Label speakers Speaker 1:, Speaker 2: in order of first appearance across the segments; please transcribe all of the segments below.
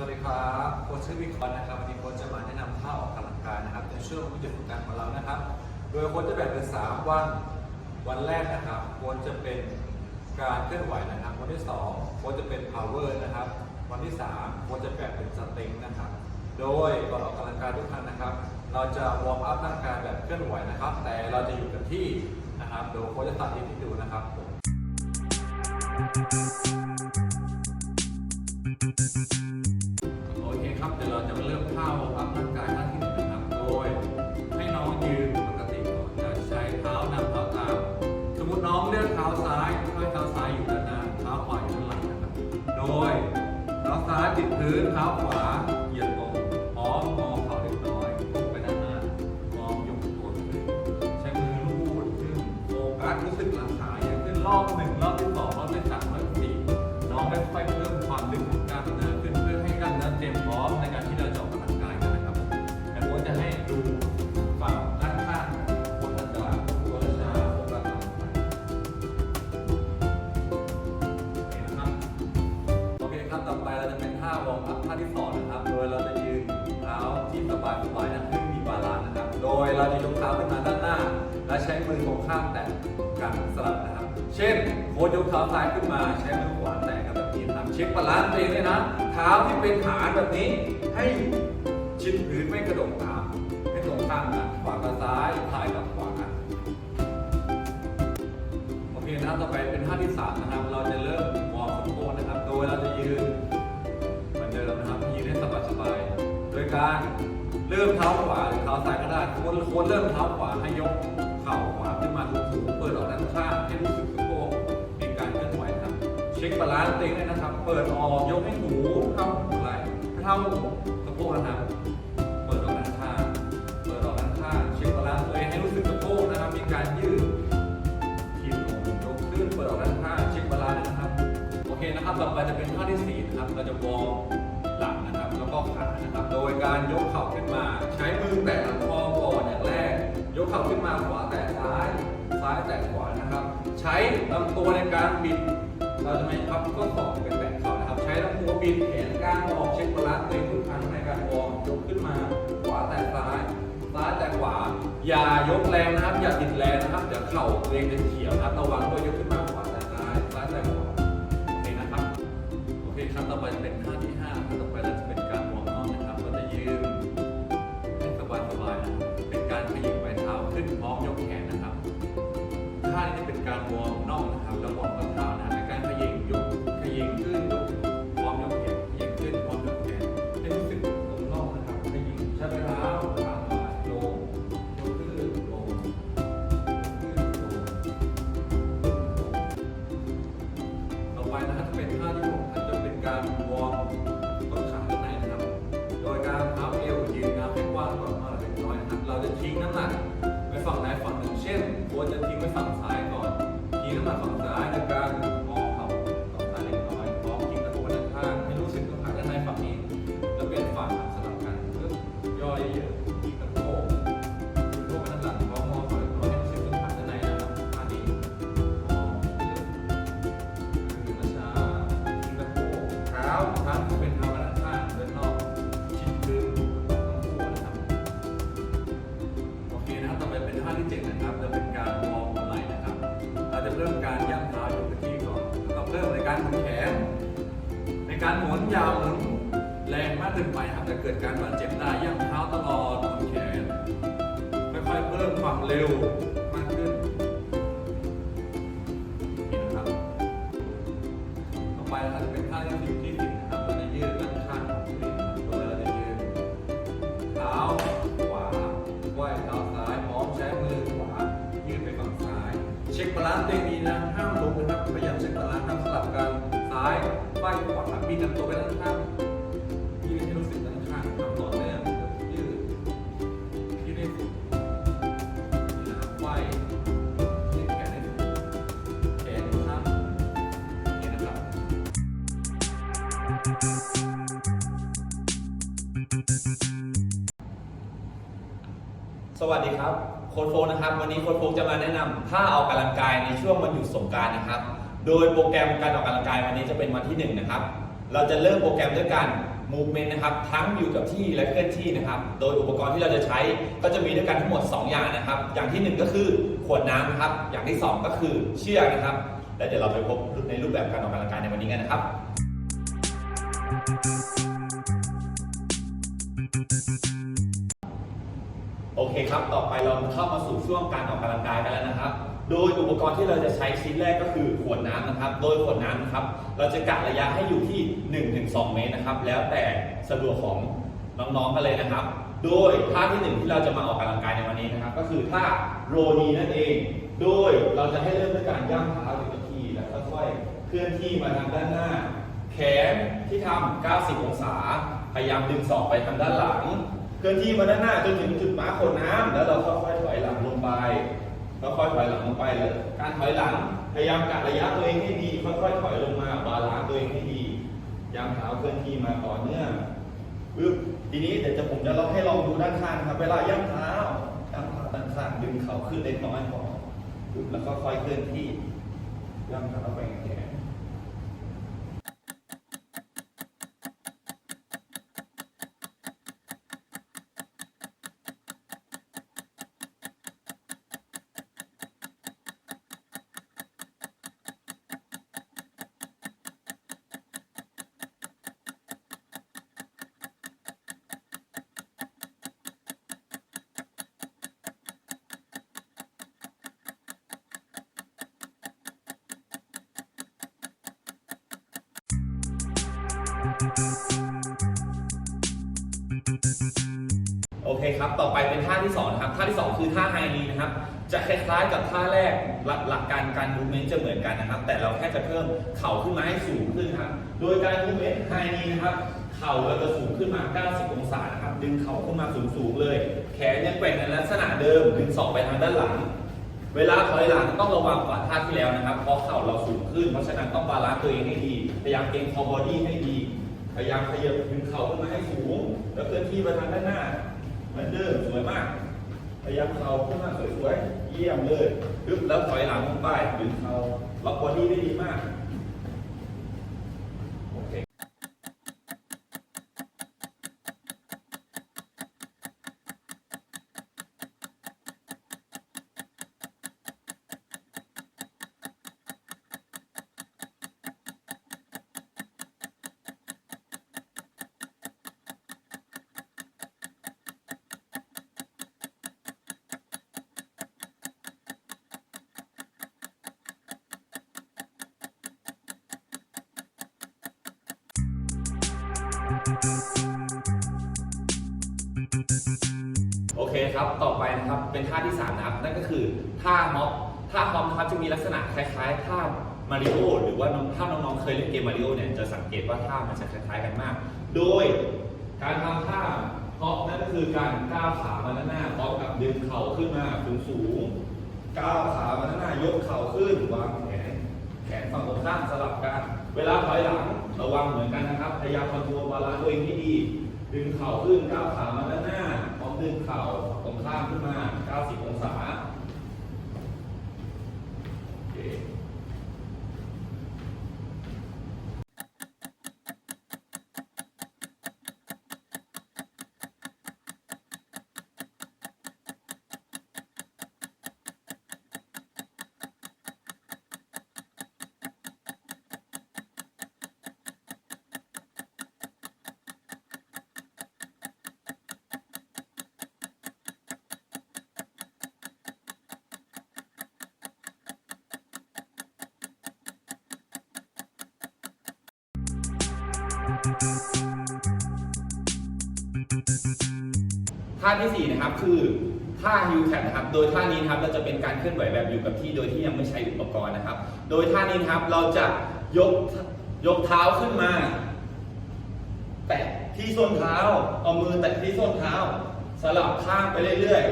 Speaker 1: สวัสดีครับโค้ชชื่อวิคอนนะครับวันนี้โค้ชจะมาแนะนำท่าออกกำลังกายนะครับในช่วงวิดีโอฝึกการของเรานะครับ โดยโค้ชจะแบ่งเป็น 3 วัน วันแรกนะครับโค้ชจะเป็นการเคลื่อนไหวนะครับ วันที่2โค้ชจะเป็น power นะครับ วันที่3โค้ชจะแบ่งเป็นสต็งนะครับ โดยก่อนออกกำลังกายทุกครั้งนะครับ เราจะวอร์มอัพร่างกายแบบเคลื่อนไหวนะครับ แต่เราจะอยู่กับที่นะครับโดยโค้ชจะสาธิตให้ดูนะครับผม เคครับเดี๋ยวเราจะมาเริ่มท่าวอร์มอัพร่างกายท่าที่หนึ่งนะครับโดยให้น้องยืนปกติก่อนจะใช้เท้านำเท้าตามสมมติน้องเลือกเท้าซ้ายให้เท้าซ้ายอยู่ด้านหน้าเท้าขวาอยู่ด้านหลังนะครับโดยเท้าซ้ายติดพื้นเท้าขวา ข้างแตะกันสลับนะครับ เช่นโค้ชยกเท้าซ้ายขึ้นมาใช้มือขวาแตะกับแบบนี้นะครับเช็คบาลานซ์ตัวเองเลยนะ เท้าที่เป็นฐานแบบนี้ ให้ชิดพื้นไม่กระโดดตามให้ตรงข้ามกันขวากับซ้ายซ้ายกับขวาโอเคนะครับต่อไปเป็นท่าที่สามนะครับ เราจะเริ่มวอร์มสะโพกนะครับ โดยเราจะยืนเหมือนเดิมนะครับยืนให้สบายๆโดยการเริ่มเท้าขวาหรือเท้าซ้ายก็ได้ควรควรเริ่มเท้าขวาให้ยก เช็คบาลานซ์ตัวเลยนะครับ เปิดออกยกให้หูเท่าหูไหล่เท่าสะโพกนะครับ เปิดออกด้านข้างเปิดออกด้านข้างเช็คบาลานซ์ตัวเองให้รู้สึกสะโพกนะครับ มีการยืดทีมลงยกขึ้น เปิดออกด้านข้างเช็คบาลานซ์นะครับ โอเคนะครับ ต่อไปจะเป็นท่าที่สี่นะครับ เราจะวอร์มหลังนะครับ แล้วก็ขานะครับ โดยการยกเข่าขึ้นมา ใช้มือแตะลำคอก่อนอย่างแรก ยกเข่าขึ้นมาขวาแตะซ้าย ซ้ายแตะขวานะครับ ใช้ลำตัวในการบิด เราจะไม่พับข้อศอกเป็นแบบเข่านะครับ ใช้ลำตัวบิดแขนก้างออกเช็คบาลานซ์ตัวเองทุกครั้งในการวอร์มยกขึ้นมาขวาแตะซ้ายซ้ายแต่ขวา อย่ายกแรงนะครับ อย่าติดแรงนะครับเดี๋ยวเข่าเรงจะเขียวนะครับระวังตัวยกขึ้นมาขวาแต่ซ้ายซ้ายแต่ขวาโอเคนะครับโอเคครับต่อไปจะเป็นท่าที่ ไปนะครับจะเป็นท่าที่สิบที่สิบ สวัสดีครับโค้ช
Speaker 2: โฟนะครับ วันนี้โค้ชโฟจะมาแนะนำท่าออกกำลังกายในช่วงวันหยุดสงการนะครับ โดยโปรแกรมการออกกำลังกายวันนี้จะเป็นวันที่หนึ่งนะครับ เราจะเริ่มโปรแกรมด้วยการ movement นะครับ ทั้งอยู่กับที่และเคลื่อนที่นะครับ โดยอุปกรณ์ที่เราจะใช้ก็จะมีด้วยกันทั้งหมด 2 อย่างนะครับ อย่างที่ 1 ก็คือขวดน้ำนะครับ อย่างที่ 2 ก็คือเชือกนะครับ และเดี๋ยวเราไปพบในรูปแบบการออกกำลังกายในวันนี้กันนะครับ โอเคครับ ต่อไปเราเข้ามาสู่ช่วงการออกกำลังกายกันแล้วนะครับ โดยอุปกรณ์ที่เราจะใช้ชิ้นแรกก็คือขวดน้ำนะครับ โดยขวดน้ำนะครับ เราจะกะระยะให้อยู่ที่ 1-2 เมตรนะครับ แล้วแต่สะดวกของน้องๆกันเลยนะครับ โดยท่าที่หนึ่งที่เราจะมาออกกำลังกายในวันนี้นะครับ ก็คือท่าโรนีนั่นเอง โดยเราจะให้เริ่มด้วยการย่ำเท้าอยู่กับที่แล้วค่อยๆเคลื่อนที่มาทางด้านหน้า แขนที่ทำ90 องศา พยายามดึงศอกไปทางด้านหลัง เคลื่อนที่มาด้านหน้าจนถึงจุดม้าคขวดน้ำแล้วเราค่อยๆถอยหลังลงไปค่อยๆถอยหลังลงไปเลยการถอยหลัง พยายามกะระยะตัวเองให้ดี ค่อยๆถอยลงมาบาลานซ์ตัวเองให้ดีย่างเท้าเคลื่อนที่มาต่อเนื่องปึ๊บทีนี้เดี๋ยวจะผมจะลองให้ลองดูด้านข้างครับ เวลาย่างเท้าย่างเท้าด้านข้างดึงเข่าขึ้นเล็กน้อยพอปึ๊บแล้วก็ค่อยเคลื่อนที่ย่างเท้าไปแขน ต่อไปเป็นท่าที่2นะครับท่าที่ 2 คือท่าไฮนีนะครับ จะคล้ายๆกับท่าแรกหลักหลักการการมูเมนต์จะเหมือนกันนะครับ แต่เราแค่จะเพิ่มเข่าขึ้นมาให้สูงขึ้นครับ โดยการมูเมนต์ไฮนีนะครับ เข่าเราจะสูงขึ้นมา 90 องศานะครับ ดึงเข่าขึ้นมาสูงๆเลย แขนยังแกว่งในลักษณะเดิม ดึงศอกไปทางด้านหลัง เวลาถอยหลังต้องระวังกว่าท่าที่แล้วนะครับ เพราะเข่าเราสูงขึ้น เพราะฉะนั้นต้องบาลานซ์ตัวเองให้ดี พยายามเกรงคอบอดี้ให้ดี พยายามขยับดึงเข่าขึ้นมาให้สูง แล้วเคลื่อนที่ไปทางด้านหน้า มือนเดิมสวยมากพยายามเข่าขึ้นมาสวยๆเยี่ยมเลยดึงแล้วถอยหลังลงไปดึงเข่าล็อกบอดี้ได้ดีมาก โอเค โอเคครับ ต่อไปนะครับ เป็นท่าที่ 3 นะครับ นั่นก็คือท่าม็อบท่าม็อบนะครับจะมีลักษณะคล้ายๆท่ามาริโอหรือว่าน้องถ้าน้องๆเคยเล่นเกมมาริโอเนี่ย จะสังเกตว่าท่ามันจะคล้ายๆกันมาก โดยการทำท่าม็อบนั่นก็คือการก้าวขามาด้านหน้าพร้อมกับดึงเข่าขึ้นมาสูงๆก้าวขามาด้านหน้ายกเข่าขึ้นวางแขน แขนฝั่งตรงข้ามสลับกัน เวลาถอยหลังระวังเหมือนกันนะครับ พยายามคอนโทรลบาลานซ์ตัวเองให้ดี ดึงเข่าขึ้นก้าวขามาด้านหน้าพร้อมดึงเข่าตรงข้ามขึ้นมา 90 องศา ท่าที่ 4 นะครับ คือท่าฮิวแคปนะครับ โดยท่านี้นะครับเราจะเป็นการเคลื่อนไหวแบบอยู่กับที่โดยที่ยังไม่ใช้อุปกรณ์นะครับ โดยท่านี้นะครับเราจะยกยกเท้าขึ้นมา แตะที่ส้นเท้า เอามือแตะที่ส้นเท้า สลับข้างไปเรื่อย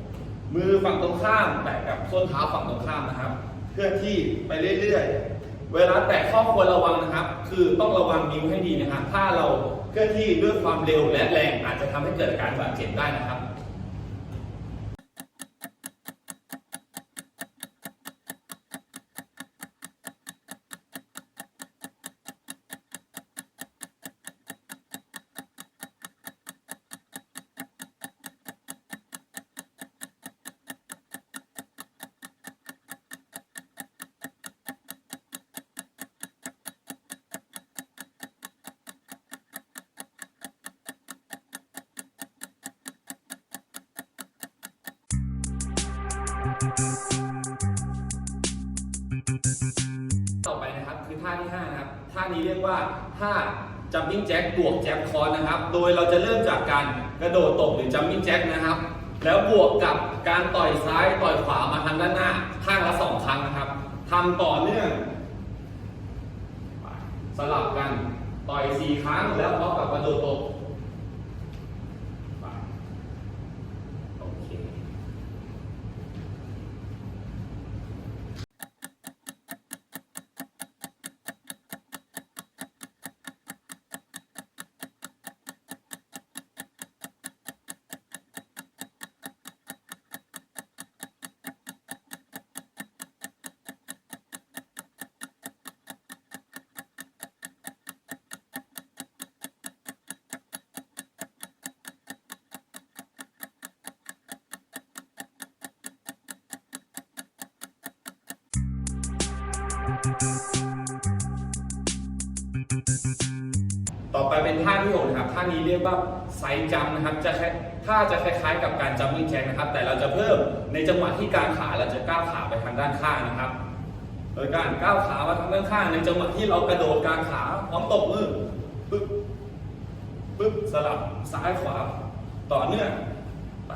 Speaker 2: ๆ มือฝั่งตรงข้ามแตะกับส้นเท้าฝั่งตรงข้ามนะครับ เคลื่อนที่ไปเรื่อยๆ เวลาแตะข้อควรระวังนะครับ คือต้องระวังนิ้วให้ดีนะครับ ถ้าเรา เคลื่อนที่ด้วยความเร็วและแรงอาจจะทำให้เกิดอาการบาดเจ็บได้นะครับ ท่าที่5นะครับ ท่านี้เรียกว่าท่าจัมมิ่งแจ็คบวกแจ็คคอนนะครับ โดยเราจะเริ่มจากการกระโดดตกหรือจัมมิ่งแจ็คนะครับ แล้วบวกกับการต่อยซ้ายต่อยขวามาทางด้านหน้า ข้างละ 2 ครั้งนะครับทำต่อเนื่อง สลับกันต่อย 4 ครั้งแล้วพร้อมกับกระโดดตก ไปเป็นท่าที่หกนะครับท่านี้เรียกว่าไซจัมนะครับจะคล้ายท่าจะคล้ายๆ กับการจัมมิ่งแจ็คนะครับ แต่เราจะเพิ่มในจังหวะที่กางขาเราจะก้าวขาไปทางด้านข้างนะครับ โดยการก้าวขามาทางด้านข้างในจังหวะที่เรากระโดดกางขาพร้อมตบมือปึ๊บปึ๊บสลับซ้ายขวาต่อเนื่องไป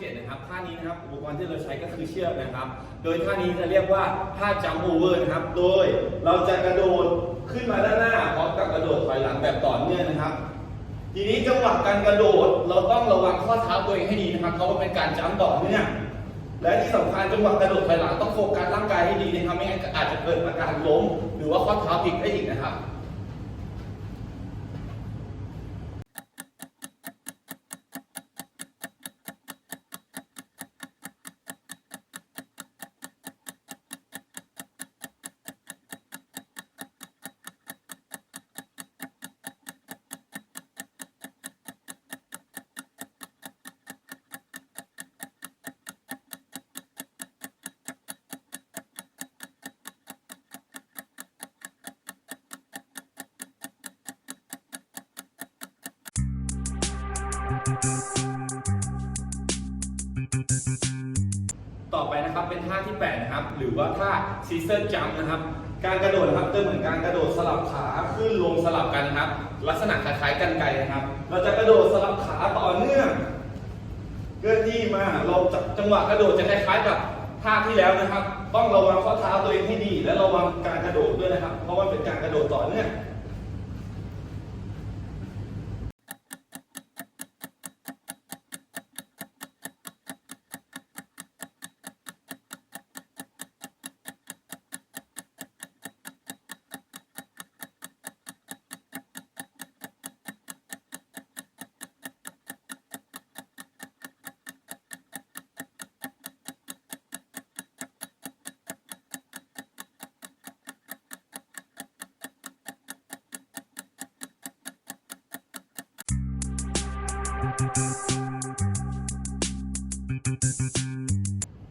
Speaker 2: 7นะครับท่านี้นะครับอุปกรณ์ที่เราใช้ก็คือเชือกนะครับ โดยท่านี้จะเรียกว่าท่าจัมโอเวอร์นะครับ โดยเราจะกระโดดขึ้นมาด้านหน้าพร้อมกับกระโดดถอยหลังแบบต่อเนื่องนะครับ ทีนี้จังหวะการกระโดดเราต้องระวังข้อเท้าตัวเองให้ดีนะครับเพราะว่าเป็นการจัมต่อเนื่องและที่สำคัญจังหวะกระโดดถอยหลังต้องโฟกัสร่างกายให้ดีนะครับไม่งั้นอาจจะเกิดอาการล้ม หรือว่าข้อเท้าพลิกได้อีกนะครับ เป็นท่าที่8นะครับ หรือว่าท่าซีเซอร์จัมนะครับ การกระโดดนะครับจะเหมือนการกระโดดสลับขาขึ้นลงสลับกันนะครับ ลักษณะคล้ายๆกันไกนะครับ เราจะกระโดดสลับขาต่อเนื่องเคลื่อนที่มาเราจับจังหวะกระโดดจะคล้ายๆกับท่าที่แล้วนะครับ ต้องระวังข้อเท้าตัวเองให้ดี และระวังการกระโดดด้วยนะครับ เพราะว่าเป็นการกระโดดต่อเนื่อง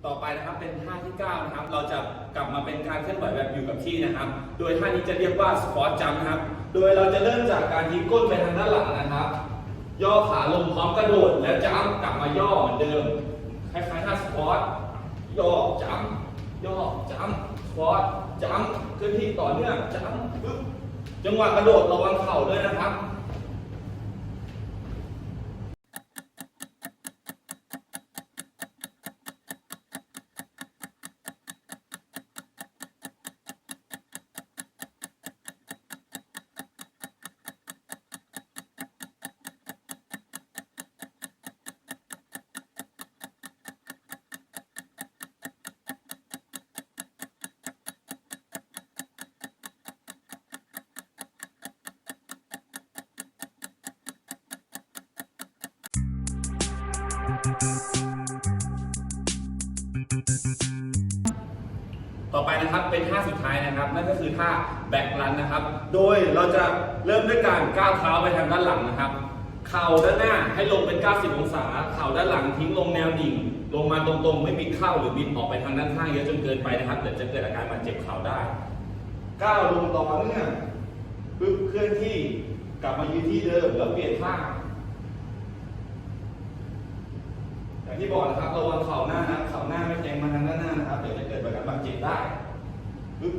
Speaker 2: ต่อไปนะครับเป็นท่าที่ 9 นะครับ เราจะกลับมาเป็นการเคลื่อนไหวแบบอยู่กับที่นะครับ โดยท่านี้จะเรียกว่าสปอตจัมนะครับ โดยเราจะเริ่มจากการทิ้งก้นไปทางด้านหลังนะครับ ย่อขาลงพร้อมกระโดด แล้วจัมป์กลับมาย่อเหมือนเดิมคล้ายๆท่าสปอตย่อจัมป์ย่อจัมป์สปอตจัมป์เคลื่อนที่ต่อเนื่องจัมป์ปึ๊บจังหวะกระโดดระวังเข่าด้วยนะครับ ต่อไปนะครับเป็นท่าสุดท้ายนะครับ นั่นก็คือท่าแบกรันนะครับ โดยเราจะเริ่มด้วยการก้าวเท้าไปทางด้านหลังนะครับ เข่าด้านหน้าให้ลงเป็น 90 องศา เข่าด้านหลังทิ้งลงแนวดิ่ง ลงมาตรงๆ ไม่บิดเข้าหรือบิดออกไปทางด้านข้างเยอะจนเกินไปนะครับเดี๋ยวจะเกิดอาการบาดเจ็บเข่าได้ก้าวลงต่อเนื่องปึ๊บเคลื่อนที่กลับมายืนที่เดิมแล้วเปลี่ยนท่า อย่างที่บอกนะครับระวังเข่าหน้านะเข่าหน้าไม่แทงมาทางด้านหน้านะครับเดี๋ยวจะเกิดอาการบาดเจ็บได้ปึ๊บ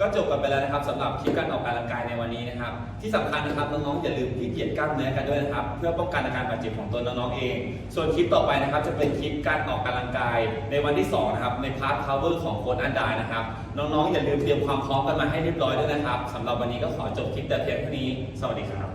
Speaker 2: ก็จบกันไปแล้วนะครับสำหรับคลิปการออกกำลังกายในวันนี้นะครับ ที่สำคัญนะครับน้องๆอย่าลืมที่เกียรกล้ามเนื้อกันด้วยนะครับ เพื่อป้องกันอาการบาดเจ็บของตัวน้องๆเอง ส่วนคลิปต่อไปนะครับ จะเป็นคลิปการออกกำลังกายในวันที่สองนะครับในพาร์ท cover ของโค้ดอันดานะครับ น้องๆอย่าลืมเตรียมความพร้อมกันมาให้เรียบร้อยด้วยนะครับสำหรับวันนี้ก็ขอจบคลิปแต่เพียงเท่านี้ สวัสดีครับ